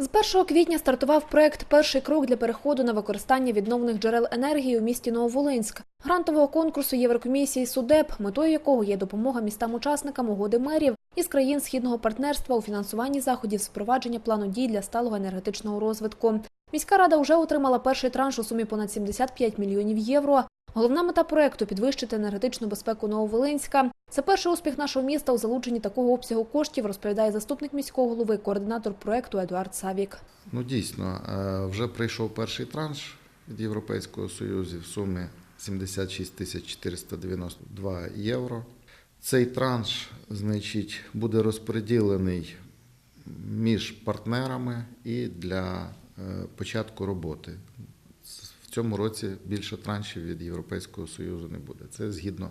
З 1 квітня стартував проект Перший крок для переходу на використання відновлених джерел енергії у місті Нововолинськ, грантового конкурсу Єврокомісії СУДЕП, метою якого є допомога містам-учасникам угоди мерів із країн східного партнерства у фінансуванні заходів з впровадження плану дій для сталого енергетичного розвитку. Міська рада вже отримала перший транш у сумі понад 75 мільйонів євро. Головна мета проекту підвищити енергетичну безпеку Нововолинська. Це перший успіх нашого міста у залученні такого обсягу коштів, розповідає заступник міського голови, координатор проекту Едуард Савік. Ну дійсно, е, вже прийшов перший транш від Європейського Союзу в сумі 76 тисяч 492 євро. Цей транш, значить, буде розподілений між партнерами і для е, початку роботи. Цьому році більше траншів від Європейського Союзу не буде. Це згідно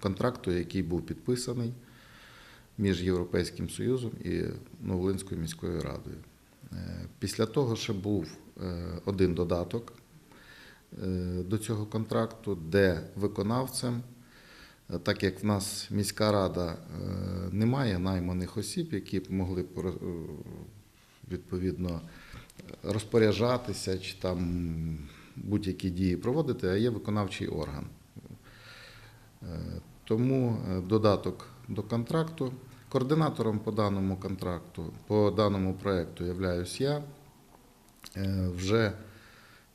контракту, який був підписаний між Європейським Союзом і Новолинською міською радою. Е, Після того ще був е, один додаток е, до цього контракту, де виконавцем, так як в нас міська рада не має найманих осіб, які б могли відповідно розпоряджатися чи там будь-які дії проводити, а є виконавчий орган. Е, Тому е, додаток до контракту. Координатором по даному контракту, по даному проекту являюсь я. Е, Вже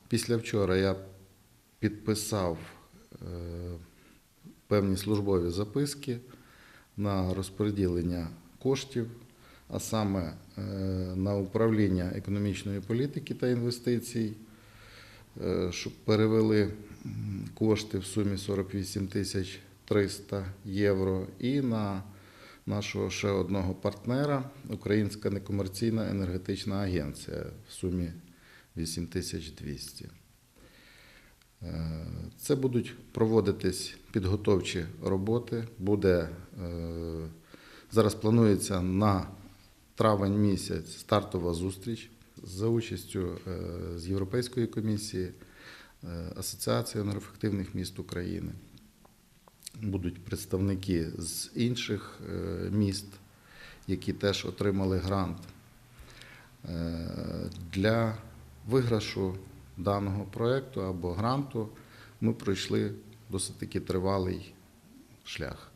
після вчора я підписав певні службові записки на розподілення коштів, а саме на управління економічної політики та інвестицій, щоб перевели кошти в сумі 48 тисяч 300 євро і на нашого ще одного партнера Українська некомерційна енергетична агенція в сумі 8200. Е, Це будуть проводитись підготовчі роботи. Буде е, зараз планується на травень місяць стартова зустріч за участю е, з Європейської комісії, е, Асоціації енергоефективних міст України. Будуть представники з інших е, міст, які теж отримали грант. Для виграшу даного проєкту або гранту ми пройшли досить таки тривалий шлях.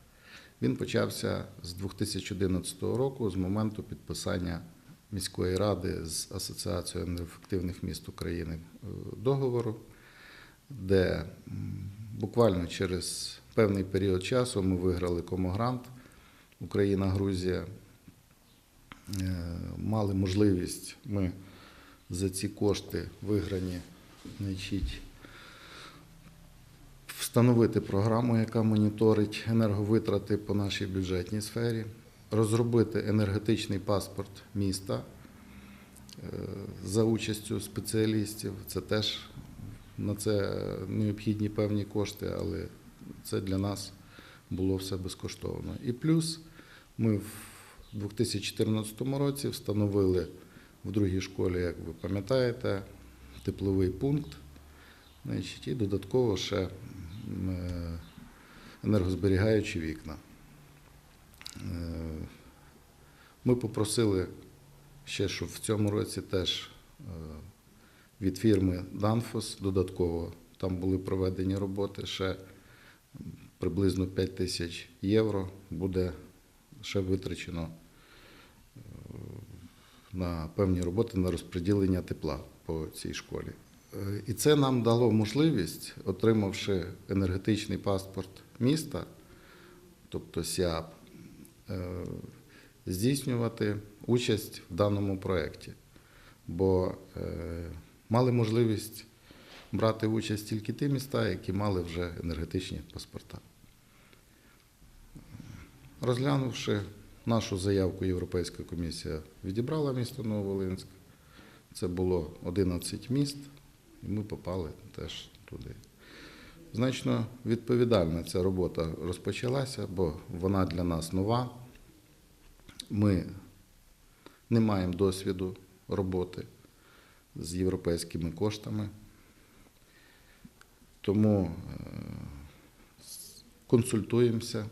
Він почався з 2011 року, з моменту підписання міської ради з Асоціацією енергоефективних міст України е, договору, де буквально через певний період часу ми виграли комогрант Україна-Грузія. Е, Мали можливість ми за ці кошти виграні, значить, встановити програму, яка моніторить енерговитрати по нашій бюджетній сфері, розробити енергетичний паспорт міста е, за участю спеціалістів. Це теж на це необхідні певні кошти, але це для нас було все безкоштовно. І плюс ми в 2014 році встановили в другій школі, як ви пам'ятаєте, тепловий пункт. Значить, і додатково ще е, енергозберігаючі вікна. Ми попросили ще, щоб в цьому році теж е, від фірми Danfoss додатково там були проведені роботи, ще приблизно 5 тисяч євро буде ще витрачено е, на певні роботи на розподілення тепла по цій школі. Е, І це нам дало можливість, отримавши енергетичний паспорт міста, тобто СІАП, здійснювати участь в даному проєкті. Бо е, мали можливість брати участь тільки ті міста, які мали вже енергетичні паспорта. Розглянувши нашу заявку, Європейська комісія відібрала місто Нововолинськ. Це було 11 міст, і ми попали теж туди. Значно відповідальна ця робота розпочалася, бо вона для нас нова. Ми не маємо досвіду роботи з європейськими коштами. Тому е, консультуємося,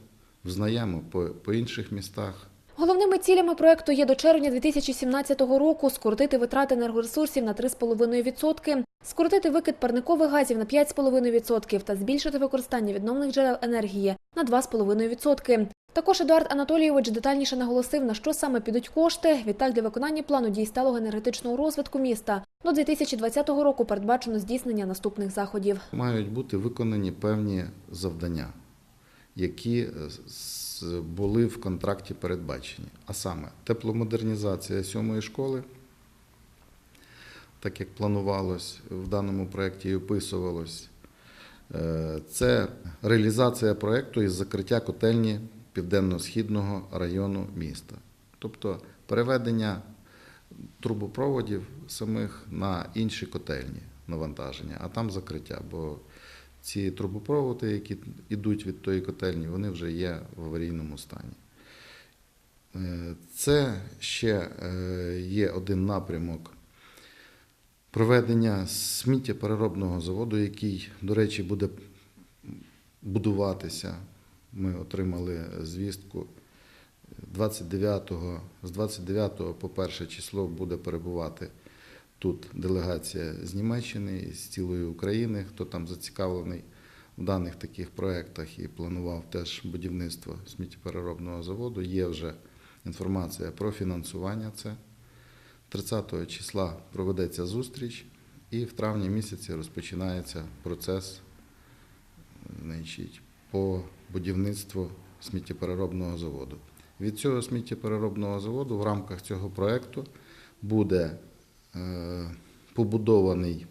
взнаємо по, інших містах. Головними цілями проекту є до червня 2017 року скоротити витрати енергоресурсів на 3,5%, скоротити викид парникових газів на 5,5% та збільшити використання відновлених джерел енергії на 2,5%. Також Едуард Анатолійович детальніше наголосив, на що саме підуть кошти. Відтак для виконання плану дій сталого енергетичного розвитку міста до 2020 року передбачено здійснення наступних заходів. Мають бути виконані певні завдання, які е, були в контракті передбачені. А саме тепломодернізація сьомої школи, так як планувалось в даному проєкті і описувалось. Е, Це реалізація проєкту із закриття котельні південно-східного району міста. Тобто переведення трубопроводів самих на інші котельні навантаження, а там закриття. Бо ці трубопроводи, які йдуть від тої котельні, вони вже є в аварійному стані. Е, Це ще е, є один напрямок проведення сміттєпереробного заводу, який, до речі, буде будуватися. Ми отримали звістку 29-го, з 29 по 1 число буде перебувати тут делегація з Німеччини з цілої України, хто там зацікавлений в даних таких проєктах і планував теж будівництво сміттєпереробного заводу. Є вже інформація про фінансування це. 30 числа проведеться зустріч, і в травні місяці розпочинається процес значить, по будівництву сміттєпереробного заводу. Від цього сміттєпереробного заводу в рамках цього проєкту буде е, побудований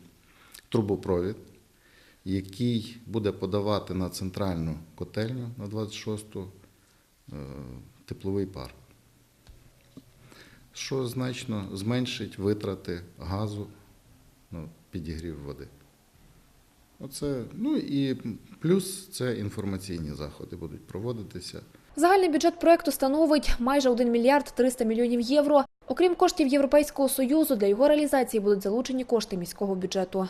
трубопровід, який буде подавати на центральну котельню на 26-ту е, тепловий пар, що значно зменшить витрати газу на підігрів води. Оце, ну і плюс це інформаційні заходи будуть проводитися. Загальний бюджет проекту становить майже 1 мільярд 300 мільйонів євро. Окрім коштів Європейського союзу, для його реалізації будуть залучені кошти міського бюджету.